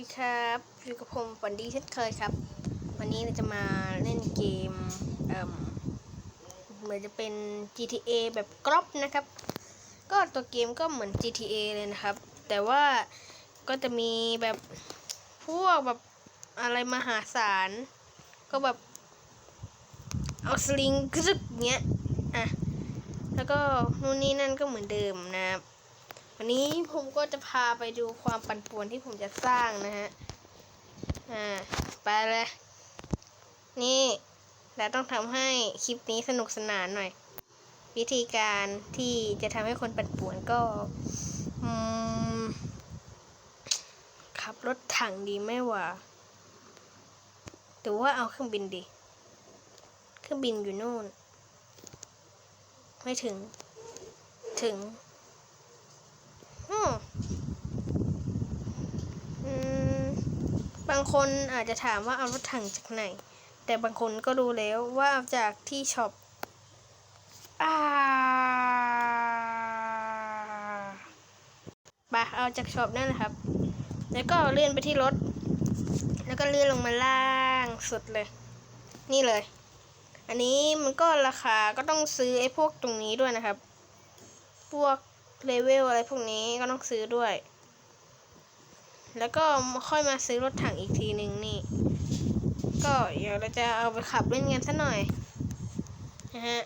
ดีครับอยู่กับผมฝันดีเช่นเคยครับ วันนี้เราจะมาเล่นเกมเอ่มเหมือนจะเป็น GTA แบบกรอบนะครับ ก็ตัวเกมก็เหมือน GTA เลยนะครับ แต่ว่าก็จะมีแบบพวกแบบอะไรมหาศาล ก็แบบเอาสลิงกรึบเงี้ย อะ แล้วก็นู่นนี่นั่นก็เหมือนเดิมนะครับ วันนี้ผมก็จะพาไปดูความปั่นป่วนที่ผมจะสร้างนะฮะ อ่า ไปเลย นี่เราต้องทำให้คลิปนี้สนุกสนานหน่อย วิธีการที่จะทำให้คนปั่นป่วนก็ขับรถถังดีไหมวะหรือว่าเอาเครื่องบินดี เครื่องบินอยู่นู่น ไม่ถึง ถึง บางคนอาจจะถามว่าเอารถถังจากไหน แต่บางคนก็รู้แล้วว่าเอาจากที่ช็อปอ่าไปเอาจากช็อปนั่นแหละครับ แล้วก็เลื่อนไปที่รถ แล้วก็เลื่อนลงมาล่างสุดเลย นี่เลย อันนี้มันก็ราคาก็ต้องซื้อไอ้พวกตรงนี้ด้วยนะครับ พวก เลเวลอะไรพวกนี้ก็ต้องซื้อด้วย แล้วก็ค่อยมาซื้อรถถังอีกทีหนึ่งนี่ ก็เดี๋ยวเราจะเอาไปขับเล่นกันสักหน่อยนะฮะ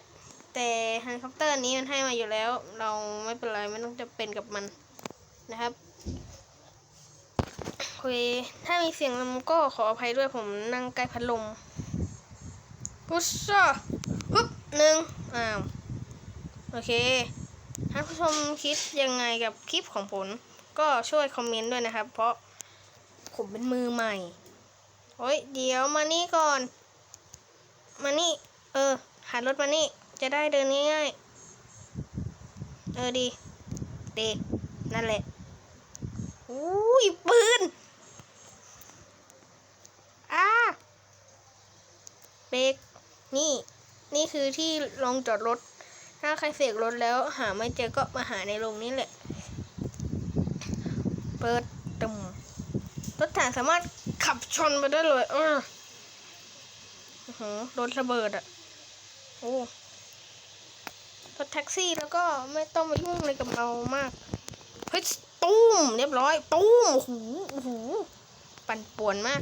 แต่เฮลิคอปเตอร์นี้มันให้มาอยู่แล้ว เราไม่เป็นไรไม่ต้องจะเป็นกับมันนะครับโอเคถ้ามีเสียงลมก็ขออภัยด้วยผมนั่งใกล้พัดลมพุชช่าปุ๊บหนึ่งอ้าว โอเค ท่านผู้ชมคิดยังไงกับคลิปของผม ก็ช่วยคอมเมนต์ด้วยนะครับ เพราะผมเป็นมือใหม่ โอ้ยเดี๋ยวมานี่ก่อน มานี่ เออ หารถมานี่ จะได้เดินง่ายๆ เออดี เดนั่นแหละอุ้ยปืนอ้าเบรกนี่ นี่คือที่ลงจอดรถ ถ้าใครเสกรถแล้วหาไม่เจอก็มาหาในโรงนี้แหละ เปิดตุ่มรถถังสามารถขับชนไปได้เลย เออโอ้โหรถระเบิดอะ โอ้รถแท็กซี่แล้วก็ไม่ต้องมายุ่งอะไรกับเรามาก เฮ้ยตุ้มเรียบร้อย ตุ้มโอ้โหโอ้โหปั่นป่วนมาก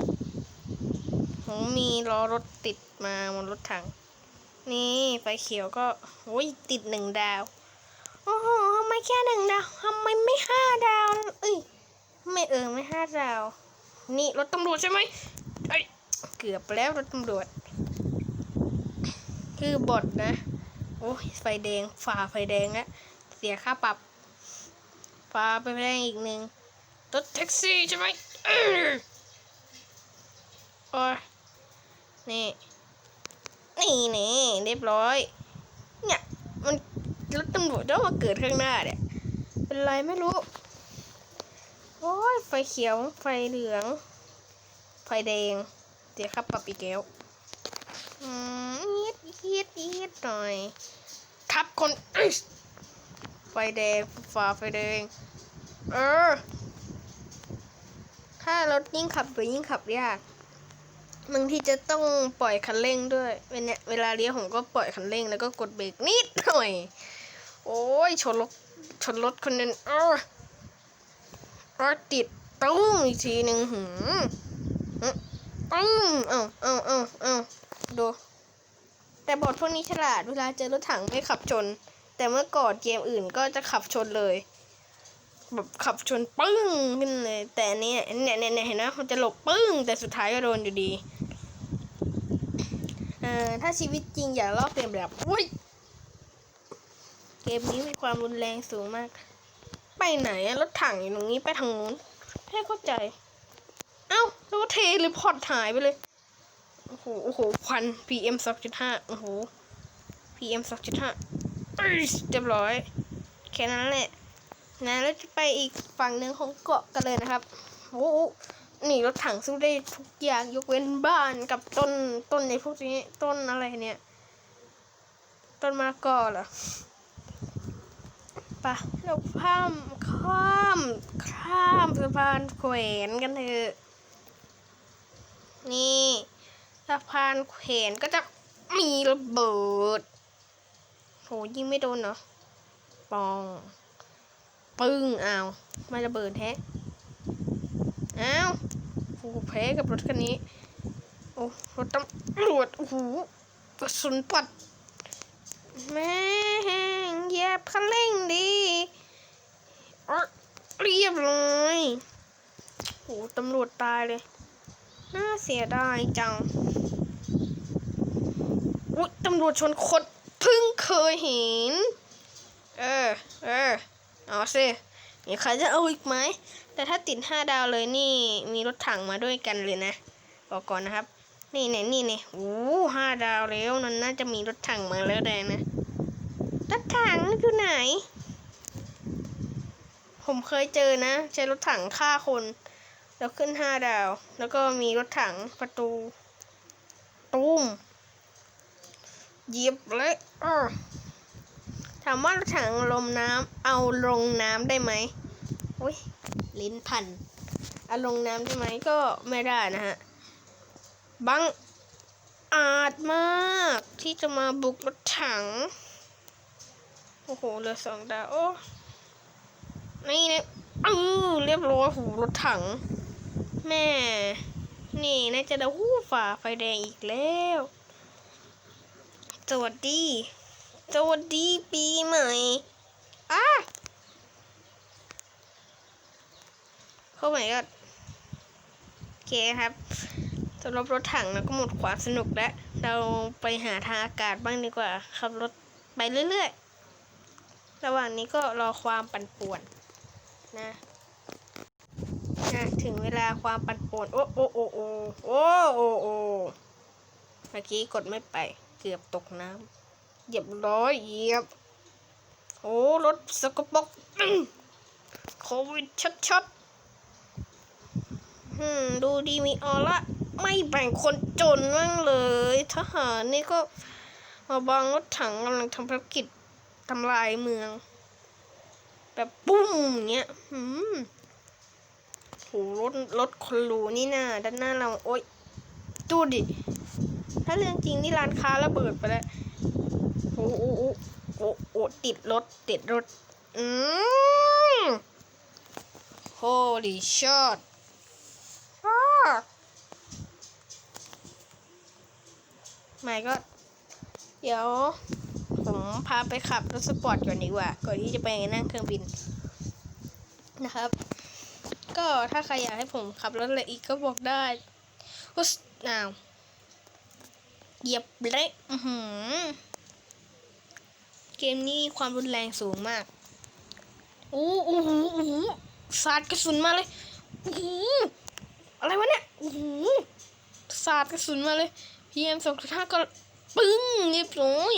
ผมมีล้อรถติดมาบนรถถัง นี่ไฟเขียวก็โอ้ยติดหนึ่งดาว โอ้โหทำไมแค่หนึ่งดาวทำไมไม่ห้าดาว เอ้ยไม่เออไม่ห้าดาว นี่รถตำรวจใช่ไหมเอ้ยเกือบแล้วรถตำรวจ คือบทนะ โอ้ยไฟแดงฝ่าไฟแดงแล้วเสียค่าปรับฝ่าไปไฟแดงอีกหนึ่งรถแท็กซี่ใช่ไหมเออโอ้ยนี่ นี่นี่เรียบร้อย เนี่ย มันรถตำรวจต้องมาเกิดข้างหน้าเนี่ย เป็นไรไม่รู้ โอ้ยไฟเขียว ไฟเหลือง ไฟแดง เดี๋ยวครับปับอีกแล้วอืมอีดอีดอีดหน่อย ทับคน ไฟแดงฝ่าไฟแดง เออ ถ้ารถยิ่งขับไปยิ่งขับยาก บางทีจะต้องปล่อยคันเร่งด้วยเวลาเวลาเลี้ยวผมก็ปล่อยคันเร่งแล้วก็กดเบรกนิดหน่อย โอ้ยชนรถชนรถคนนึงเออรถติดตุ้มอีกทีหนึ่งหืมตุ้มเอ้าเอ้าเอ้าเอ้าดู แต่บอทพวกนี้ฉลาดเวลาเจอรถถังไม่ขับชน แต่เมื่อก่อนเกมอื่นก็จะขับชนเลยแบบขับชนปึ้งขึ้นเลย แต่นเนี่ยเนี่ยเนี่ยเห็นไหมมันจะหลบปึ้ง แต่สุดท้ายก็โดนอยู่ดี ออถ้าชีวิตจริงอย่าลอกเลียนแบบอุ้ยเกมนี้มีความรุนแรงสูงมาก ไปไหนรถถังอยู่ตรงนี้ไปทางนู้นให้เข้าใจ เอ้าแล้วก็เทหรีพอร์ตหายไปเลย โอ้โห โอ้โหควัน PM 2.5 โอ้โห PM 2.5เอ้ยเรียบร้อย แค่นั้นแหละนะแล้วจะไปอีกฝั่งหนึ่งของเกาะกันเลยนะครับ โอ้โห นี่รถถังสู้ได้ทุกอย่างยกเว้นบ้านกับต้นต้นในพวกนี้ต้นอะไรเนี่ย ต้นมะกอเหรอปะเราข้ามข้ามข้ามสะพานแขวนกันเถอะนี่สะพานแขวนก็จะมีระเบิดโหยิงไม่โดนเนาะปอง ปึ้งเอาไม่ระเบิดแท้ อ้าวโอ้โหแพ้กับรถคันนี้ โอ้รถตำรวจโอ้โหกระสุนปัดแม่งเหยียบคันเร่งดีอเรียบร้อยโหตำรวจตายเลย น่าเสียดายจังอุ๊ยตำรวจชนคนเพิ่งเคยเห็น เออ เออ เอาสิมีใครจะเอาอีกไหม แต่ถ้าติดห้าดาวเลยนี่มีรถถังมาด้วยกันเลยนะบอกก่อนนะครับ นี่เนี่ยนี่เนี่ยโอ้ห้าดาวแล้วนั่นน่าจะมีรถถังมาแล้วแดงนะรถถังอยู่ไหน ผมเคยเจอนะ ใช้รถถังฆ่าคน แล้วขึ้นห้าดาว แล้วก็มีรถถังประตูตุ้มเหยียบเลยออถามว่ารถถังลมน้ำเอาลงน้ำได้ไหมอุ้ย ลิ้นพันอาลงน้ำได้ไหมก็ไม่ได้นะฮะบังอาจมากที่จะมาบุกรถถัง โอ้โหเหลือสองดาวโอ้นี่เนี่ยเออเรียบร้อยโหรถถัง แม่ นี่น่าจะได้หูฝ่าไฟแดงอีกแล้ว สวัสดี สวัสดีปีใหม่อะ เข้าใหม่ก็โอเคครับสำหรับรถถังเราก็หมดความสนุกแล้ว เราไปหาทางอากาศบ้างดีกว่า ขับรถไปเรื่อยๆ ระหว่างนี้ก็รอความปั่นป่วนนะนะถึงเวลาความปั่นป่วน โอ้โอ้โอ้โอ้โอ้โอ้โอ้เมื่อกี้กดไม่ไปเกือบตกน้ำเหยียบร้อยเหยียบ โอ้ รถสกปรกโควิดชัดๆ อืม ดูดีมีออร่าไม่แบ่งคนจนมั่งเลย ทหารนี่ก็มาบังรถถังกำลังทำภารกิจทำลายเมือง แบบปุ้มอย่างเงี้ย อืมโหรถรถคนรูนี่น่าด้านหน้าเรา โอ๊ยดูดิ ถ้าเรื่องจริงนี่ร้านค้าระเบิดไปแล้วโอ้โอ้โอ้โอ้โอ้ติดรถ ติดรถ อืม holy shot ไม่ก็ เดี๋ยว ผมพาไปขับรถสปอร์ตก่อนดีกว่า ก่อนที่จะไปนั่งเครื่องบิน นะครับ ก็ถ้าใครอยากให้ผมขับรถอะไรอีกก็บอกได้อุสนาวเหยียบเละอือหือเกมนี้ความรุนแรงสูงมากโอ้โอ้หโอ้โหสาดกระสุนมาเลยโอ้ อะไรวะเนี่ยโอ้โหสาดกระสุนมาเลยพีเอ็มสองห้าก็ปึ้งเรียบร้อย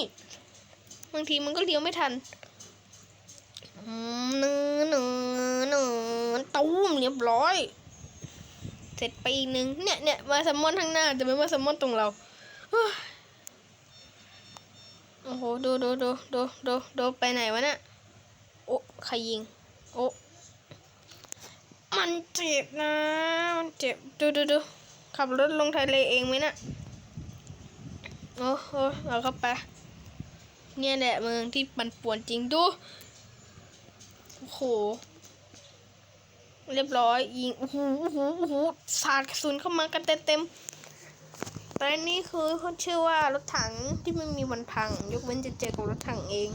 บางทีมันก็เลี้ยวไม่ทันเนื้อเนื้อเนื้อตุ้มเรียบร้อย เสร็จไปอีกหนึ่งเนี่ยเนี่ยมาแซลมอนข้างหน้าแต่ไม่มาแซลมอนตรงเราโอ้โหดูดูดูดูดูดูไปไหนวะเนี่ยโอ้ใครยิง โอ้ มันเจ็บนะ มันเจ็บ ดูดูดูขับรถลงทะเลเองไหมน่ะโอ้โหเราเข้าไป เนี่ยแหละเมืองที่ปั่นป่วนจริงดู โอ้โห เรียบร้อย ยิง โอ้โหโอ้โหโอ้โหสาดกระสุนเข้ามากันเต็มเต็มๆแต่อันนี่คือเขาชื่อว่ารถถังที่ไม่มีวันพัง ยกเว้นจะเจอกับรถถังเอง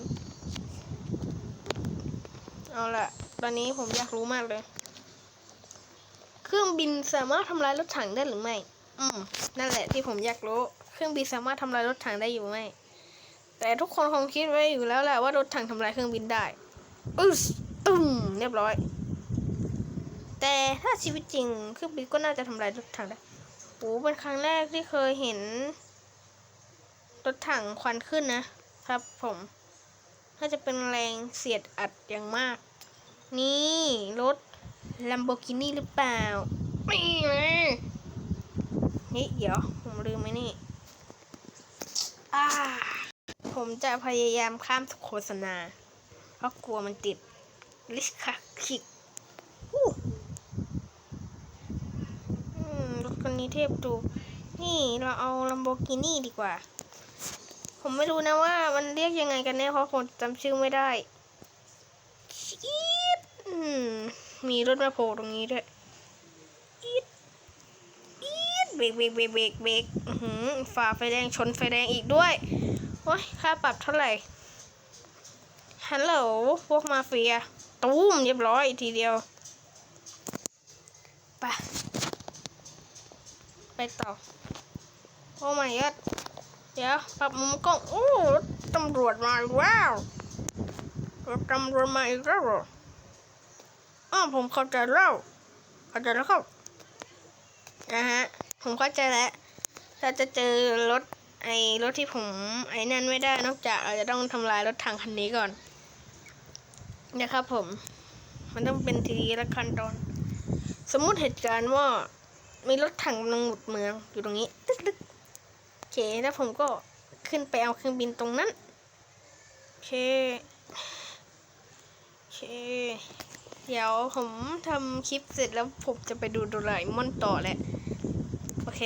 เอาละตอนนี้ผมอยากรู้มากเลย เครื่องบินสามารถทำลายรถถังได้หรือไม่ อืม นั่นแหละที่ผมอยากรู้ เครื่องบินสามารถทำลายรถถังได้อยู่ไหม แต่ทุกคนคงคิดไว้อยู่แล้วแหละว่ารถถังทำลายเครื่องบินได้อึสตึ้มเรียบร้อย แต่ถ้าชีวิตจริงเครื่องบินก็น่าจะทำลายรถถังได้โอ้เป็นครั้งแรกที่เคยเห็น รถถังควันขึ้นนะครับผมน่าจะเป็นแรงเสียดอัดอย่างมาก นี่รถ Lamborghini หรือเปล่านี่เลยนี่เดี๋ยว ผมลืมไหมนี่ผมจะพยายามข้ามโฆษณา เพราะกลัวมันติด ลิสค่ะคิกอูห์รถคันนี้เทพดูนี่เราเอาลัมโบกินี่ดีกว่า ผมไม่รู้นะว่ามันเรียกยังไงกันแน่เพราะผมจำชื่อไม่ได้ชีดอืม มีรถมาโผล่ตรงนี้ด้วยอีดอีดเบรกเบรกเบรกเบรกเบรกหือฝ่าไฟแดงชนไฟแดงอีกด้วยโอ้ยค่าปรับเท่าไหร่ฮัลโหลพวกมาเฟียตูมเรียบร้อยทีเดียวไปไปต่อโอ้ไม่ยดเดี๋ยวปรับมุมกล้องโอ้รถตำรวจมาอีกแล้วรถตำรวจมาอีกแล้วเหร ออ้าวผมเข้าใจแล้วเข้าใจแล้วครับนะฮะผมเข้าใจแล้วถ้าจะเจอรถไอ้รถที่ผมไอ้นั่นไม่ได้นอกจากอาจจะต้องทำลายรถถังคันนี้ก่อนนะครับผม มันต้องเป็นทีละขั้นตอน สมมุติเหตุการณ์ว่ามีรถถังกำลังหมุดเมืองอยู่ตรงนี้ตึ๊กตึ๊กโอเคแล้วผมก็ขึ้นไปเอาเครื่องบินตรงนั้นโอเคโอเค เดี๋ยวผมทำคลิปเสร็จแล้วผมจะไปดูโดราเอมอนต่อแหละ โอเค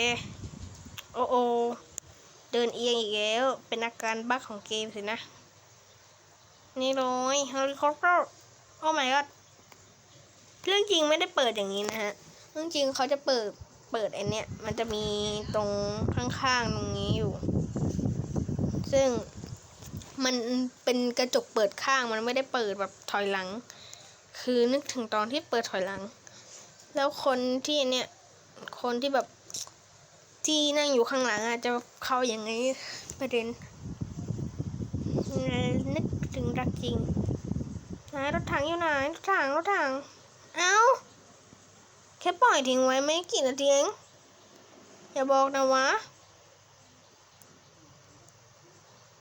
โอโอเดินเอียงอีกแล้ว เป็นอาการบั๊กของเกมสินะ นี่เลยเฮลิคอปเตอร์โอ้ my god เรื่องจริงไม่ได้เปิดอย่างนี้นะฮะ เรื่องจริงเขาจะเปิด เปิดไอเนี้ย มันจะมีตรงข้างๆตรงนี้อยู่ ซึ่งมันเป็นกระจกเปิดข้างมันไม่ได้เปิดแบบถอยหลัง คือนึกถึงตอนที่เปิดถอยหลัง แล้วคนที่เนี่ย คนที่แบบที่นั่งอยู่ข้างหลังอาจจะเข้าอย่างไงประเด็นนึกถึงรักจริงไหนรถถังอยู่ไหนรถถังรถถังเอ้าแค่ปล่อยทิ้งไว้ไม่กี่นาทีเองอย่าบอกนะวะ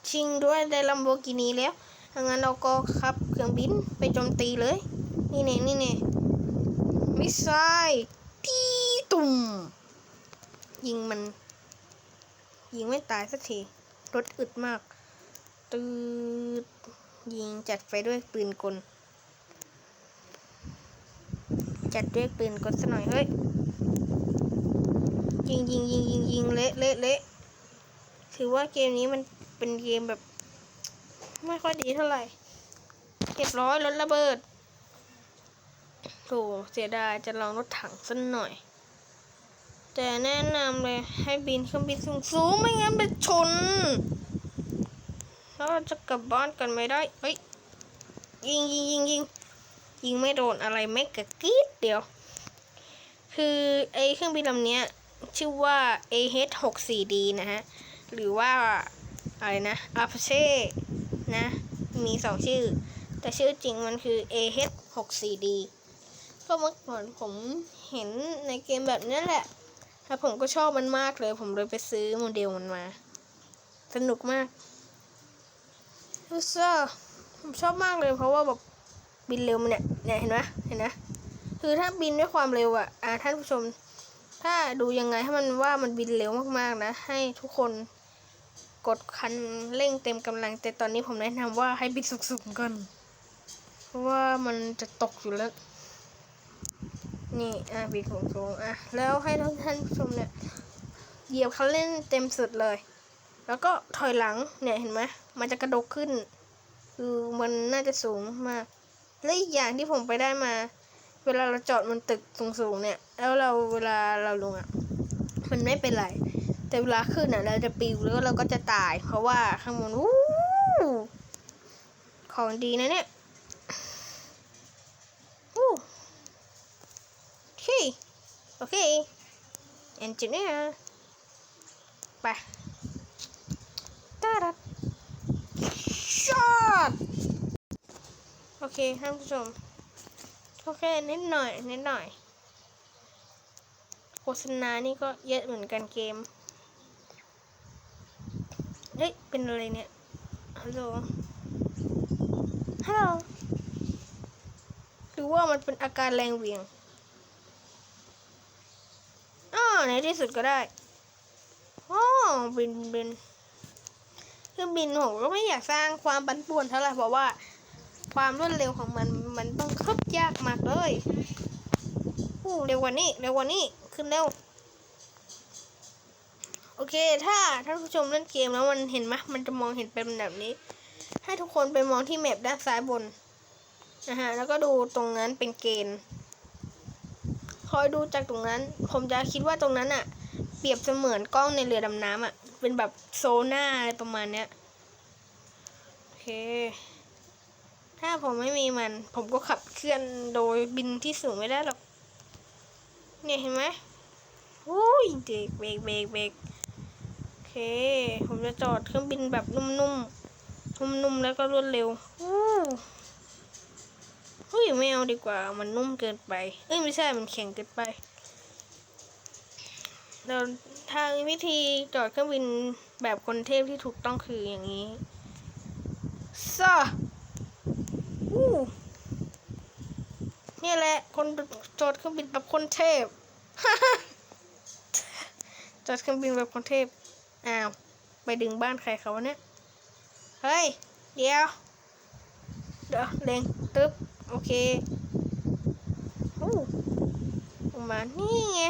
ชิงด้วยได้ลัมโบกินีแล้วถ้างั้นเราก็ขับเครื่องบินไปโจมตีเลย นี่เน่นี่เน่มิสไซล์ตีตุ่ม ยิงมัน ยิงไม่ตายสักที รถอึดมาก ตืดยิงจัดไปด้วยปืนกล จัดด้วยปืนกลซะหน่อย เฮ้ย ยิงยิงยิงยิงยิงเละเละเละถือว่าเกมนี้มันเป็นเกมแบบ ไม่ค่อยดีเท่าไหร่เรียบร้อยรถระเบิด โถเสียดายจะลองรถถังสักหน่อย แต่แนะนำเลยให้บินเครื่องบินสูงๆไม่งั้นไปชน แล้วเราจะกลับบ้านกันไม่ได้ เฮ้ย ยิงยิงยิงยิงยิงไม่โดนอะไรไม่กระกีดเดียว คือไอเครื่องบินลำเนี้ยชื่อว่า AH-64D นะฮะ หรือว่าอะไรนะ Apache นะ มีสองชื่อ แต่ชื่อจริงมันคือ AH-64D ก็เมื่อก่อนผมเห็นในเกมแบบนี้แหละ แล้วผมก็ชอบมันมากเลย ผมเลยไปซื้อโมเดลมันมา สนุกมากรู้สึกผมชอบมากเลยเพราะว่าแบบบินเร็วมันเนี่ยเนี่ยเห็นไหมเห็นนะ คือถ้าบินด้วยความเร็วอะอ่าท่านผู้ชม ถ้าดูยังไงให้มันว่ามันบินเร็วมากๆนะ ให้ทุกคนกดคันเร่งเต็มกำลัง แต่ตอนนี้ผมแนะนำว่าให้บินสุกๆก่อน เพราะว่ามันจะตกอยู่แล้ว นี่อะบินสูงๆอะแล้วให้ท่านผู้ชมเนี่ยเหยียบคันเร่งเต็มสุดเลย แล้วก็ถอยหลังเนี่ยเห็นไหมมันจะกระดกขึ้น คือมันน่าจะสูงมากและอีกอย่างที่ผมไปได้มา เวลาเราจอดบนตึกสูงๆเนี่ย แล้วเราเวลาเราลงอะมันไม่เป็นไร แต่เวลาขึ้นอะเราจะปิวแล้วเราก็จะตาย เพราะว่าข้างบนวู้ของดีนะเนี่ยวู้โอเค โอเค engineer ไปตาดัดช็อตโอเคท่านผู้ชม โอเค นิดหน่อย นิดหน่อย โฆษณานี่ก็เยอะเหมือนกันเกม เฮ้ย เป็นอะไรเนี่ย ฮัลโหล ฮัลโหลหรือว่ามันเป็นอาการแรงเหวี่ยงอ้อ ในที่สุดก็ได้อ๋อบินบินคือบินผมก็ไม่อยากสร้างความปั่นป่วนเท่าไหร่เพราะว่า ความรวดเร็วของมันมันต้องคับยากมากเลยอู้เร็วกว่านี้เร็วกว่านี้ขึ้นเร็วโอเค ถ้าท่านผู้ชมเล่นเกมแล้วมันเห็นไหมมันจะมองเห็นเป็นแบบนี้ ให้ทุกคนไปมองที่แมปด้านซ้ายบนนะฮะแล้วก็ดูตรงนั้นเป็นเกณฑ์ อยดูจากตรงนั้น ผมจะคิดว่าตรงนั้นอะเปรียบเสมือนกล้องในเรือดำน้ำอะเป็นแบบโซน่าอะไรประมาณเนี้ยโอเค ถ้าผมไม่มีมัน ผมก็ขับเคลื่อนโดยบินที่สูงไม่ได้หรอก เนี่ยเห็นไหมโอ้ยเบรกเบรกเบรกเบรกโอเค ผมจะจอดเครื่องบินแบบนุ่มๆ นุ่มๆ แล้วก็รวดเร็วอู้ ฮ้ยไม่เอาดีกว่า มันนุ่มเกินไป เอ้ยไม่ใช่มันแข็งเกินไปเราทางวิธีจอดเครื่องบินแบบคนเทพที่ถูกต้องคืออย่างนี้ซ่าอู้นี่แหละ คนจอดเครื่องบินแบบคนเทพจอดเครื่องบินแบบคนเทพอ้าวไปดึงบ้านใครเขาเนี่ย เฮ้ย เดี๋ยว เดี๋ยวเล็งตึ๊บ โอเคโอ้ออกมานี่ไง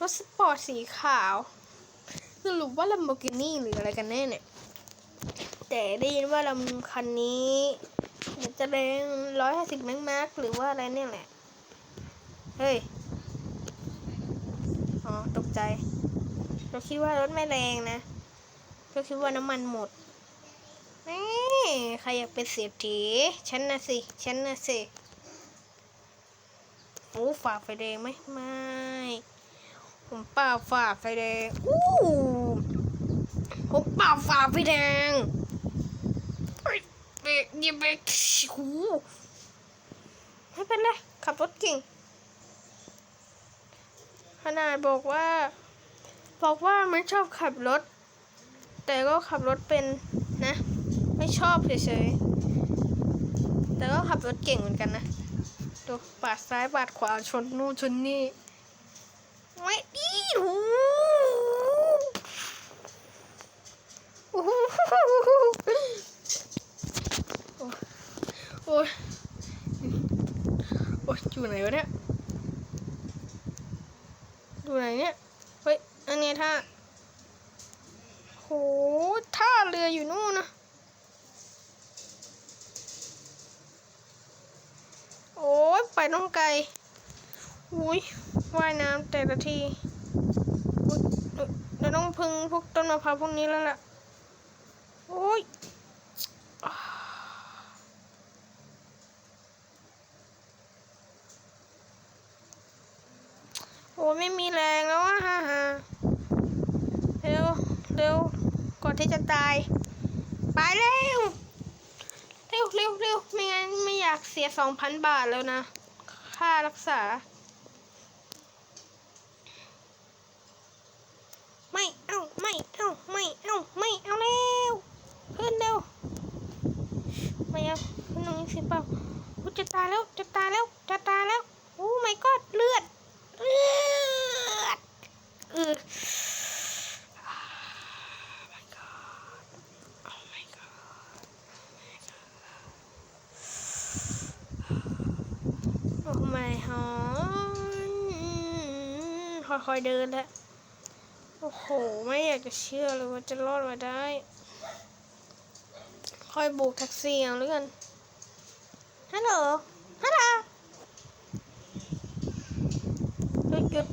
รถสปอร์ตสีขาวสรุปว่า Lamborghini หรืออะไรกันแน่เนี่ย แต่ได้ยินว่าลำคันนี้จะแรงร้อยห้าสิบแมกมาร์กหรือว่าอะไรเนี่ยแหละ เฮ้ย อ๋อ ตกใจ เราคิดว่ารถไม่แรงนะก็คิดว่าน้ำมันหมดนี่ ใครอยากเป็นเศรษฐีฉันนะสิฉันนะสิโอ้ฝ่าไฟแดงไหมไม่ ผมป่าฝ่าไฟแดงอู้ผมป่าฝ่าไฟแดงเฮ้เบรกเหยียบเบรกโอ้โหไม่เป็นไรขับรถเก่งขนาดบอกว่า บอกว่าไม่ชอบขับรถ แต่ก็ขับรถเป็น ไม่ชอบเฉยๆ แต่ก็ขับรถเก่งเหมือนกันนะดูปาดซ้ายปาดขวาชนนู่นชนนี่ไม่ดีโอ้โหโอ้ยโอ้ยอยู่ไหนวะเนี่ยอยู่ไหนเนี่ย เฮ้ย อันนี้ท่าโหท่าเรืออยู่นู่นนะ โอ้ยไปน้องไกลอุ้ยว่ายน้ำแต่ละทีเดี๋ยวต้องพึ่งพวกต้นมะพร้าวพวกนี้แล้วล่ะโอ้ยโอ้ยไม่มีแรงแล้วอะฮ่าฮ่าเร็ว เร็ว ก่อนที่จะตาย ไปเร็ว ร็วเร็วเร็วไม่งั้นไม่อยากเสียสองพันบาทแล้วนะ ค่ารักษา ไม่เอาไม่เอาไม่เอาไม่เอาเร็วขึ้นเร็วไม่เอาขึ้นตรงนี้สิเปล่าอุ๊ยจะตายแล้วจะตายแล้วจะตายแล้วโอ้ my god เลือดเลือดเออ Oh my god Oh my god โอ้ไม่ฮอน ค่อยเดินแล้วโอ้โห ไม่อยากจะเชื่อเลยว่าจะรอดมาได้ ค่อยโบกแท็กซี่เอาแล้วกัน ฮัลโหล ฮัลโหลหยุดหยุด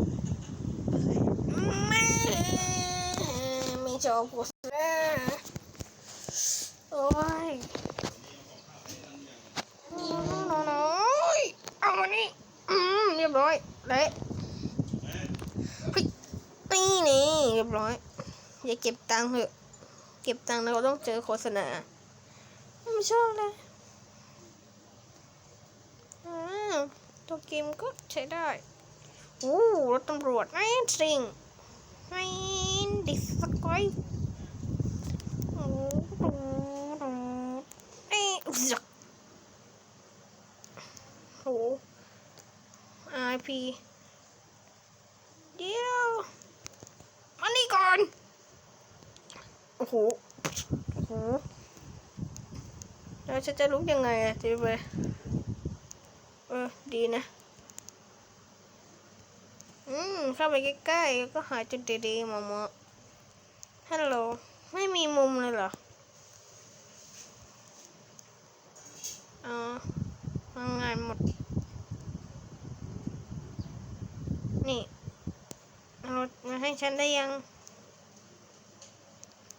ไม่ไม่ชอบกูนะโอ้ยน้อยเอามานี่อืมเรียบร้อยเละเฮ้ยตีนี่เรียบร้อย อย่าเก็บตังค์เถอะ เก็บตังค์แล้วก็ต้องเจอโฆษณา ไม่ชอบเลยอ่าตัวเกมก็ใช้ได้โอ้รถตำรวจไม่จริงไม่ดิสกอยโอ้โหเอ้ยอุ๊ยโห IP เดี๋ยวมานี่ก่อน โอ้โหโอ้โหได้แล้วฉันจะลุกยังไงอะทีไปเออ ดีนะ อืม เข้าไปใกล้ๆ ก็หาจุดดีๆมอมอฮัลโหล ไม่มีมุมเลยเหรอ อ๋อทำงานหมด นี่ เอารถมาให้ฉันได้ยัง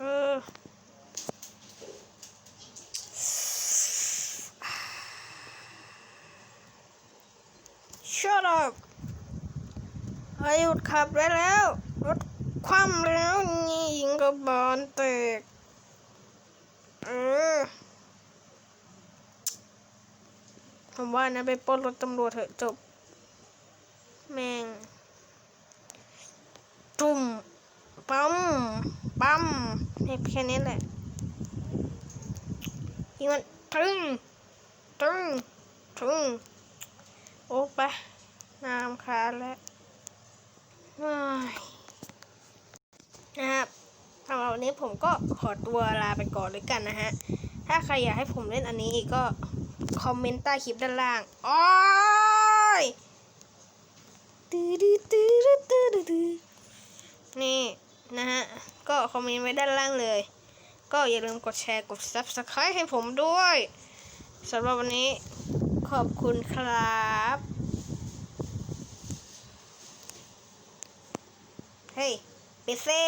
เออ Shut up ให้หยุดขับได้แล้ว รถคว่ำแล้วนี่ยิงกับบอลแตก เออผมว่านะไปปล้นรถตำรวจเถอะจบ แม่ง ตุ่มปั๊มปั๊ม เนี่ยแค่นี้แหละยิงมันตึงตึงตึงโอ้ไปน้ำคาญแล้วเฮ้ยนะครับสำหรับวันนี้ผมก็ขอตัวลาไปก่อนเลยกันนะฮะ ถ้าใครอยากให้ผมเล่นอันนี้อีกก็ คอมเมนต์ใต้คลิปด้านล่างโอ้ยตื้อตื้อตื้อตื้อตื้อนี่นะฮะ ก็คอมเมนต์ไว้ด้านล่างเลย ก็อย่าลืมกดแชร์กด subscribe ให้ผมด้วยสำหรับวันนี้ขอบคุณครับเฮ้ยไปเซ่